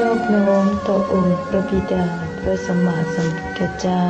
นอบน้อมต่อองค์พระบิดาพระสมมาสัมพุทธเจ้า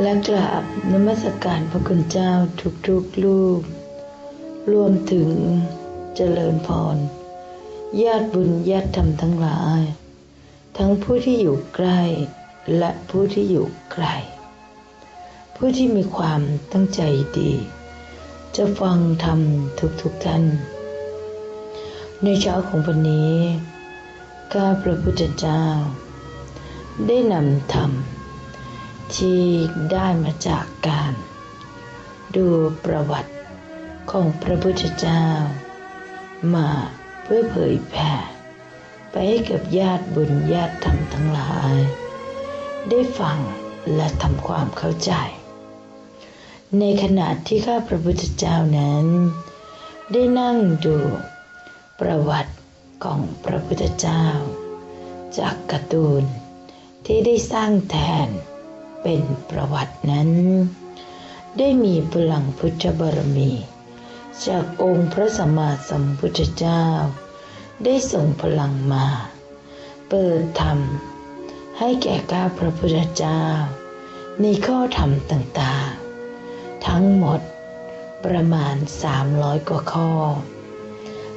และกราบนมัสการพระคุณเจ้าทุกๆลูก รวมถึงเจริญพร ญาติบุญญาติธรรมทั้งหลาย ทั้งผู้ที่อยู่ใกล้และผู้ที่อยู่ไกล ผู้ที่มีความตั้งใจดี จะฟังธรรมทุกๆท่าน ในเช้าของวันนี้ ข้าพระพุทธเจ้า ได้นำธรรม ที่ได้มาจากการ ดูประวัติของพระพุทธเจ้า มาเพื่อเผยแผ่ ไปให้กับญาติบุญญาติธรรมทั้งหลาย ได้ฟังและทำความเข้าใจ ในขณะที่ข้าพระพุทธเจ้านั้น ได้นั่งดูประวัติ ของพระพุทธเจ้า จากการ์ตูนที่ได้สร้างแทนเป็นประวัตินั้น ได้มีพลังพุทธบารมี จากองค์พระสัมมาสัมพุทธเจ้า ได้ส่งพลังมา เปิดธรรม ให้แก่ข้าพระพุทธเจ้า ในข้อธรรมต่างๆ ทั้งหมดประมาณ 300 กว่าข้อ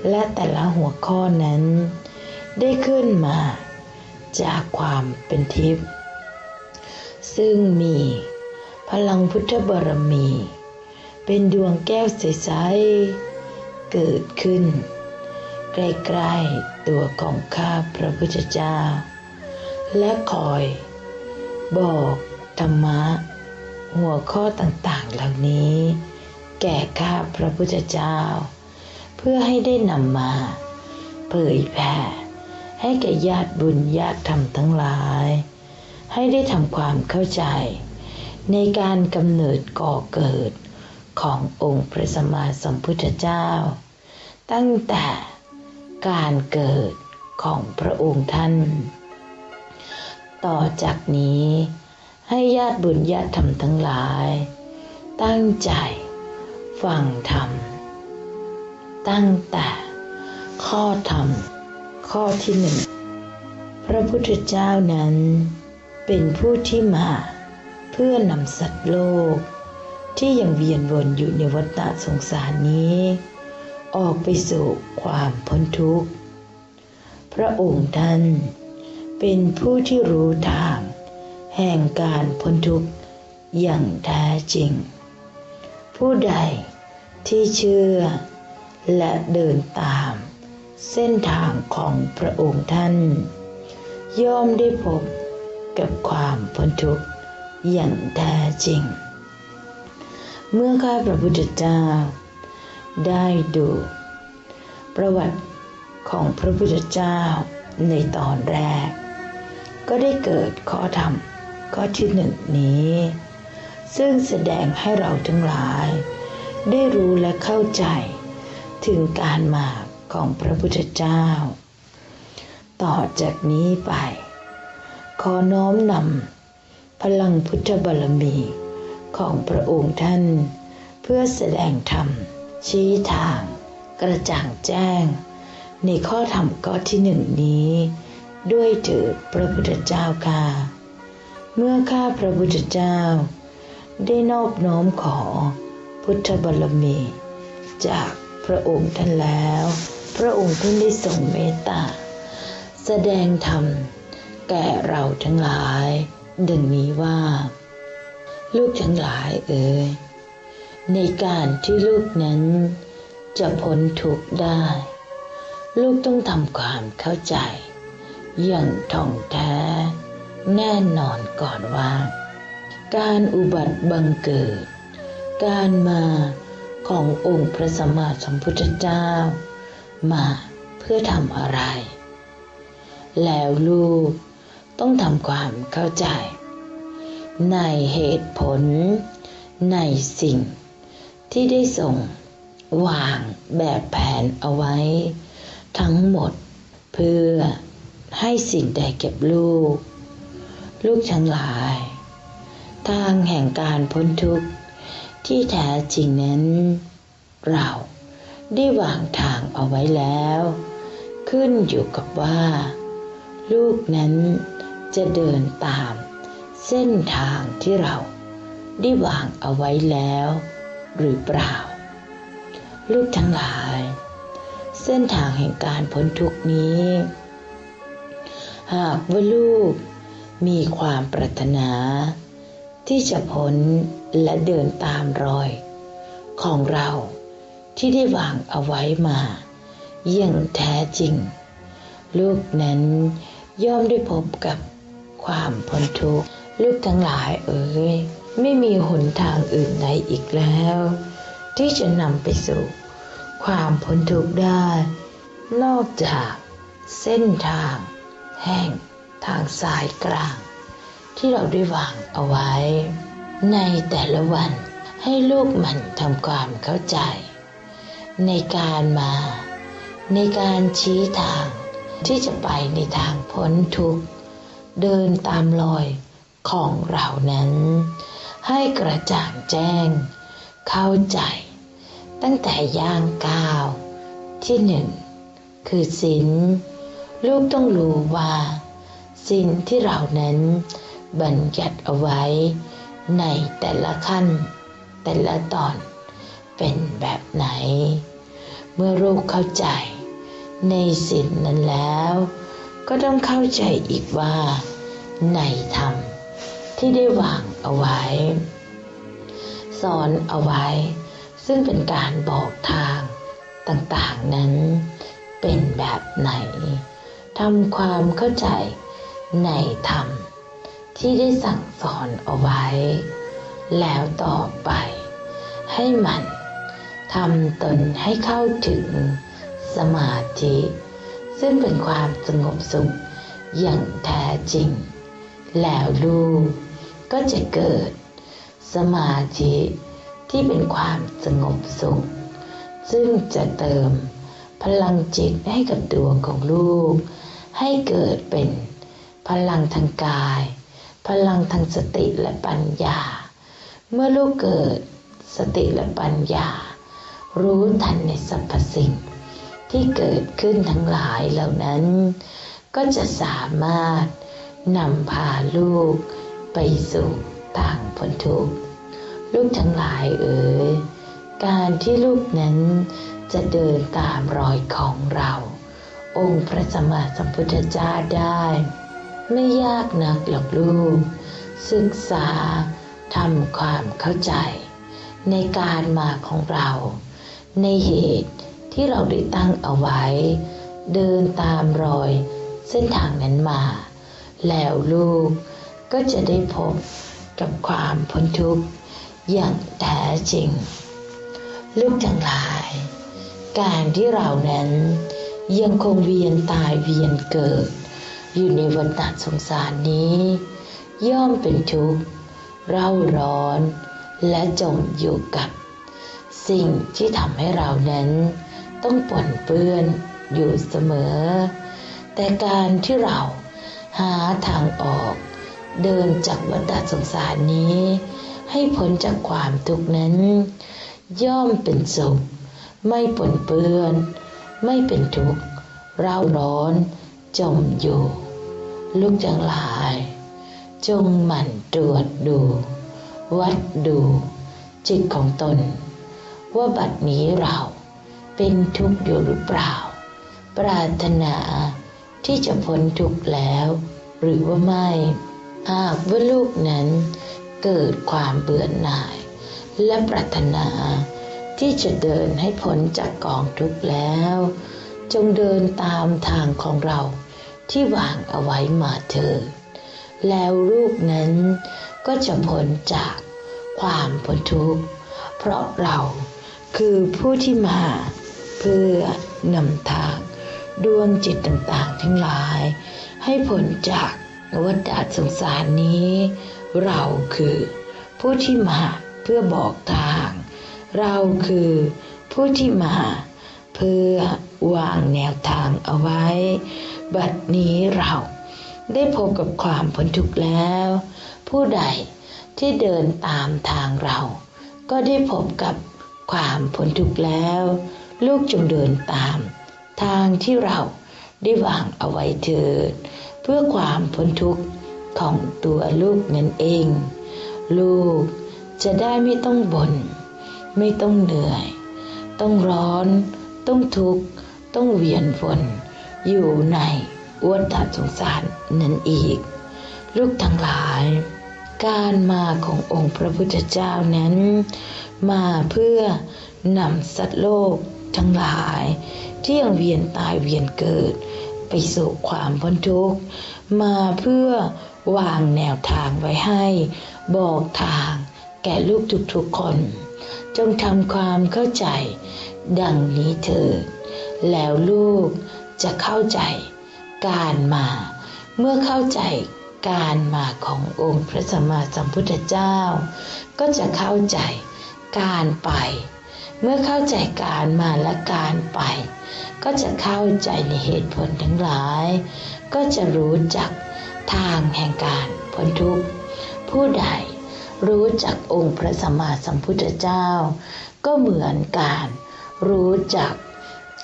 และแต่ละหัวข้อนั้น ได้ขึ้นมาจากความเป็นทิพย์ซึ่งมีพลังพุทธบารมี เป็นดวงแก้วใสๆเกิดขึ้น ใกล้ๆตัวของข้าพระพุทธเจ้า และคอยบอกธรรมะ หัวข้อต่างๆเหล่านี้ แก่ข้าพระพุทธเจ้า เพื่อให้ได้นำมา เผยแผ่ให้แก่ญาติบุญญาติธรรมทั้งหลาย ให้ได้ทำความเข้าใจ ในการกำเนิดก่อเกิดขององค์พระสัมมาสัมพุทธเจ้า ตั้งแต่การเกิดของพระองค์ท่าน ต่อจากนี้ให้ญาติบุญญาติธรรมทั้งหลาย ตั้งใจฟังธรรม ตั้งแต่ข้อธรรม ข้อที่หนึ่งพระพุทธเจ้านั้นเป็นผู้ที่มาเพื่อนำสัตว์โลก ที่ยังเวียนวนอยู่ในวัฏฏะสงสารนี้ ออกไปสู่ความพ้นทุกข์ พระองค์ท่านเป็นผู้ที่รู้ทาง แห่งการพ้นทุกข์อย่างแท้จริง ผู้ใดที่เชื่อ และเดินตาม เส้นทางของพระองค์ท่าน ย่อมได้พบกับความพ้นทุกข์อย่างแท้จริง เมื่อข้าพระพุทธเจ้า ได้ดู ประวัติของพระพุทธเจ้าในตอนแรก ก็ได้เกิดข้อธรรมข้อที่หนึ่งนี้ ซึ่งแสดงให้เราทั้งหลาย ได้รู้และเข้าใจ ถึงการมาของพระพุทธเจ้า ต่อจากนี้ไป ขอน้อมนำพลังพุทธบารมีของพระองค์ท่าน เพื่อแสดงธรรม ชี้ทาง กระจ่างแจ้ง ในข้อธรรมข้อที่หนึ่งนี้ ด้วยเถิดพระพุทธเจ้าค่ะ เมื่อข้าพระพุทธเจ้า ได้นอบน้อมขอพุทธบารมีจาก ระองค์ท่านแล้ว พระองค์ท่านได้ทรงเมตตา แสดงธรรมแก่เราทั้งหลาย ดังนี้ว่า ลูกทั้งหลายเอ๋ยในการที่ลูกนั้นจะพ้นทุกข์ได้ ลูกต้องทำความเข้าใจ อย่างท่องแท้ แน่นอนก่อนว่า การอุบัติบังเกิด การมา ขององค์พระสัมมาสัมพุทธเจ้า มาเพื่อทำอะไร แล้วลูกต้องทำความเข้าใจ ในเหตุผล ในสิ่งที่ได้ส่งวางแบบแผนเอาไว้ ทั้งหมดเพื่อให้สิ่งใดเก็บลูก ลูกทั้งหลาย ทางแห่งการพ้นทุกข์ ที่แท้จริงนั้น เราได้วางทางเอาไว้แล้ว ขึ้นอยู่กับว่า ลูกนั้นจะเดินตามเส้นทางที่เราได้วางเอาไว้แล้ว หรือเปล่า ลูกทั้งหลาย เส้นทางแห่งการพ้นทุกนี้ หากว่าลูกมีความปรารถนา ที่จะพ้นและเดินตามรอย ของเราที่ได้วางเอาไว้มาอย่างแท้จริง ลูกนั้นย่อมได้พบกับความพ้นทุกข์ลูกทั้งหลายเอ๋ยไม่มีหนทางอื่นใดอีกแล้ว ที่จะนำไปสู่ ความพ้นทุกข์ได้ นอกจากเส้นทาง แห่งทางสายกลาง ที่เราได้วางเอาไว้ ในแต่ละวันให้ลูกมันทำความเข้าใจ ในการมา ในการชี้ทางที่จะไปในทางพ้นทุกข์ เดินตามรอยของเรานั้น ให้กระจ่างแจ้ง เข้าใจ ตั้งแต่ย่างก้าวที่หนึ่งคือศีลลูกต้องรู้ว่าศีลที่เรานั้น บัญญัติเอาไว้ในแต่ละขั้น แต่ละตอนเป็นแบบไหน เมื่อลูกเข้าใจในศีลนั้นแล้ว ก็ต้องเข้าใจอีกว่า ในธรรมที่ได้วางเอาไว้ สอนเอาไว้ ซึ่งเป็นการบอกทางต่างๆนั้นเป็นแบบไหนทำความเข้าใจในธรรม ที่ได้สั่งสอนเอาไว้ แล้วต่อไปให้มันทำตนให้เข้าถึงสมาธิ ซึ่งเป็นความสงบสุขอย่างแท้จริง แล้วลูกก็จะเกิดสมาธิที่เป็นความสงบสุข ซึ่งจะเติมพลังจิตให้กับตัวของลูก ให้เกิดเป็นพลังทางกาย พลังทางสติและปัญญา เมื่อลูกเกิดสติและปัญญา รู้ทันในสรรพสิ่ง ที่เกิดขึ้นทั้งหลายเหล่านั้น ก็จะสามารถนำพาลูกไปสู่ทางพ้นทุกข์ลูกทั้งหลายเอ๋ยการที่ลูกนั้นจะเดินตามรอยของเรา องค์พระสัมมาสัมพุทธเจ้าได้ ไม่ยากนักหรอกลูก ศึกษาทำความเข้าใจ ในการมาของเรา ในเหตุที่เราได้ตั้งเอาไว้ เดินตามรอยเส้นทางนั้นมา แล้วลูกก็จะได้พบกับความพ้นทุกข์อย่างแท้จริง ลูกทั้งหลาย การที่เรานั้นยังคงเวียนตายเวียนเกิด อยู่ในวัฏสงสารนี้ ย่อมเป็นทุกข์เร่าร้อนและจมอยู่กับ สิ่งที่ทำให้เรานั้น ต้องปนเปื้อนอยู่เสมอ แต่การที่เราหาทางออก เดินจากวัฏสงสารนี้ ให้พ้นจากความทุกข์นั้น ย่อมเป็นสุขไม่ปนเปื้อน ไม่เป็นทุกข์เร่าร้อน จมอยู่ ลูกจังหลาย จงหมั่นตรวจดู วัดดู จิตของตน ว่าบัดนี้เราเป็นทุกข์อยู่หรือเปล่า ปรารถนาที่จะพ้นทุกข์แล้ว หรือว่าไม่ หากว่าลูกนั้นเกิดความเบื่อหน่าย และปรารถนาที่จะเดินให้พ้นจากกองทุกข์แล้ว จงเดินตามทางของเราที่วางเอาไว้มาเถิดแล้วลูกนั้นก็จะพ้นจากความพ้นทุกข์ เพราะเราคือผู้ที่มา เพื่อนำทางดวงจิตต่างๆ ทั้งหลาย ให้พ้นจากวัฏสงสารนี้ เราคือผู้ที่มาเพื่อบอกทาง เราคือผู้ที่มา พื่อวางแนวทางเอาไว้ บัดนี้เราได้พบกับความพ้นทุกข์แล้ว ผู้ใดที่เดินตามทางเรา ก็ได้พบกับความพ้นทุกข์แล้ว ลูกจงเดินตาม ทางที่เราได้วางเอาไว้เถิด เพื่อความพ้นทุกข์ของตัวลูกนั่นเอง ลูกจะได้ไม่ต้องบน่นไม่ต้องเหนื่อย ต้องร้อน ต้องทุกข์ต้องเวียนวนอยู่ในอวัฏสงสารนั่นอีก ลูกทั้งหลาย การมาขององค์พระพุทธเจ้านั้น มาเพื่อนำสัตว์โลกทั้งหลาย ที่ยังเวียนตายเวียนเกิด ไปสู่ความพ้นทุกข์ มาเพื่อวางแนวทางไว้ให้ บอกทางแก่ลูกทุกๆคน จงทำความเข้าใจ ดังนี้เถิดแล้วลูกจะเข้าใจการมา เมื่อเข้าใจการมาขององค์พระสัมมาสัมพุทธเจ้า ก็จะเข้าใจการไป เมื่อเข้าใจการมาและการไป ก็จะเข้าใจในเหตุผลทั้งหลาย ก็จะรู้จักทางแห่งการพ้นทุกข์ผู้ใดรู้จักองค์พระสัมมาสัมพุทธเจ้า ก็เหมือนการ รู้จัก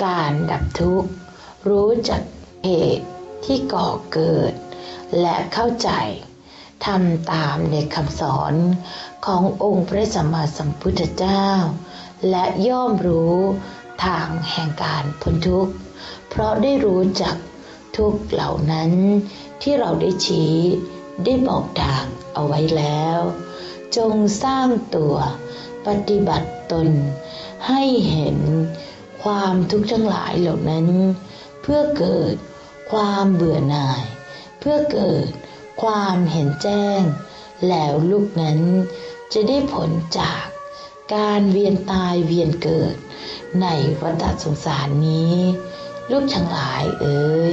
การดับทุกข์ รู้จักเหตุที่ก่อเกิด และเข้าใจทำตามในคำสอนขององค์พระสัมมาสัมพุทธเจ้า และย่อมรู้ทางแห่งการพ้นทุกข์ เพราะได้รู้จักทุกเหล่านั้นที่เราได้ชี้ได้บอกทางเอาไว้แล้ว จงสร้างตัวปฏิบัติตน ให้เห็นความทุกข์ทั้งหลายเหล่านั้น เพื่อเกิดความเบื่อหน่าย เพื่อเกิดความเห็นแจ้ง แล้วลูกนั้นจะได้ผลจากการเวียนตายเวียนเกิด ในวัฏสงสารนี้ ลูกทั้งหลายเอ๋ย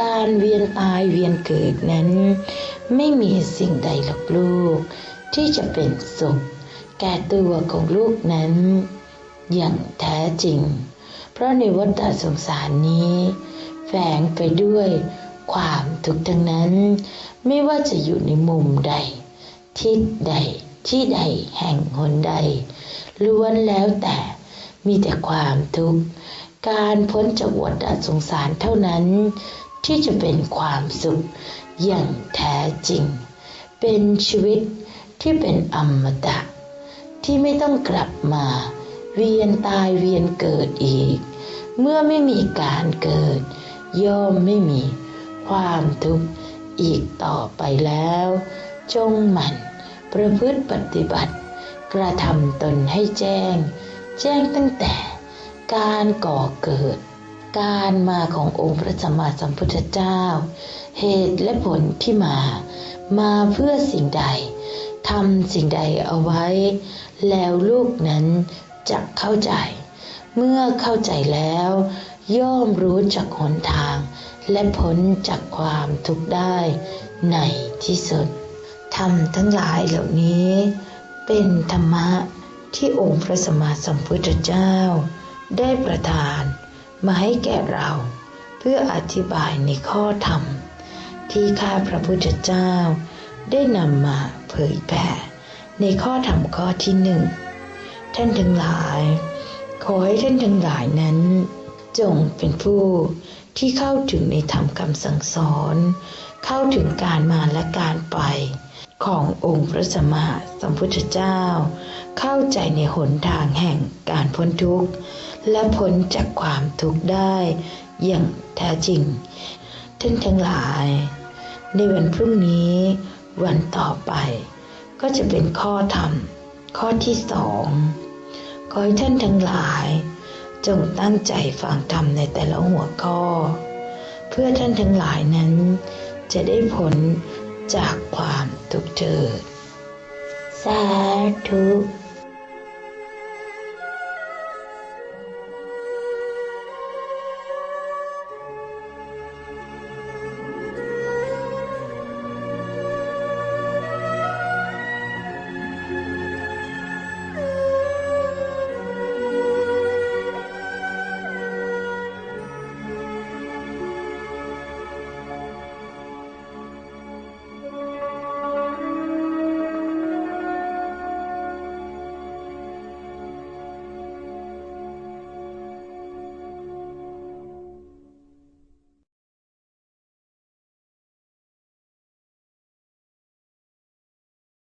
การเวียนตายเวียนเกิดนั้น ไม่มีสิ่งใดหรอกลูก ที่จะเป็นสุขแก่ตัวของลูกนั้น อย่างแท้จริง เพราะในวัฏสงสารนี้ แฝงไปด้วยความทุกข์ทั้งนั้น ไม่ว่าจะอยู่ในมุมใด ทิศใดที่ใดแห่งหนใด ล้วนแล้วแต่มีแต่ความทุกข์ การพ้นจากวัฏสงสารเท่านั้น ที่จะเป็นความสุขอย่างแท้จริง เป็นชีวิตที่เป็นอมตะ ที่ไม่ต้องกลับมา เวียนตายเวียนเกิดอีก เมื่อไม่มีการเกิด ย่อมไม่มีความทุกข์อีกต่อไปแล้ว จงหมั่นประพฤติปฏิบัติ กระทำตนให้แจ้ง แจ้งตั้งแต่การก่อเกิด การมาขององค์พระสัมมาสัมพุทธเจ้า เหตุและผลที่มา มาเพื่อสิ่งใดทำสิ่งใดเอาไว้ แล้วลูกนั้น จะเข้าใจ เมื่อเข้าใจแล้ว ย่อมรู้จักหนทาง และพ้นจากความทุกข์ได้ในที่สุดธรรมทั้งหลายเหล่านี้ เป็นธรรมะที่องค์พระสัมมาสัมพุทธเจ้า ได้ประทานมาให้แก่เรา เพื่ออธิบายในข้อธรรม ที่ข้าพระพุทธเจ้า ได้นำมาเผยแผ่ในข้อธรรมข้อที่หนึ่ง ท่านทั้งหลาย ขอให้ท่านทั้งหลายนั้น จงเป็นผู้ที่เข้าถึงในธรรมคำสั่งสอน เข้าถึงการมาและการไป ขององค์พระสัมมาสัมพุทธเจ้า เข้าใจในหนทางแห่งการพ้นทุกข์ และพ้นจากความทุกข์ได้อย่างแท้จริง ท่านทั้งหลาย ในวันพรุ่งนี้วันต่อไป ก็จะเป็นข้อธรรม ข้อที่สอง ขอให้ท่านทั้งหลาย จงตั้งใจฟังธรรมในแต่ละหัวข้อ เพื่อท่านทั้งหลายนั้น จะได้ผลจากความทุกข์เถิดสาธุ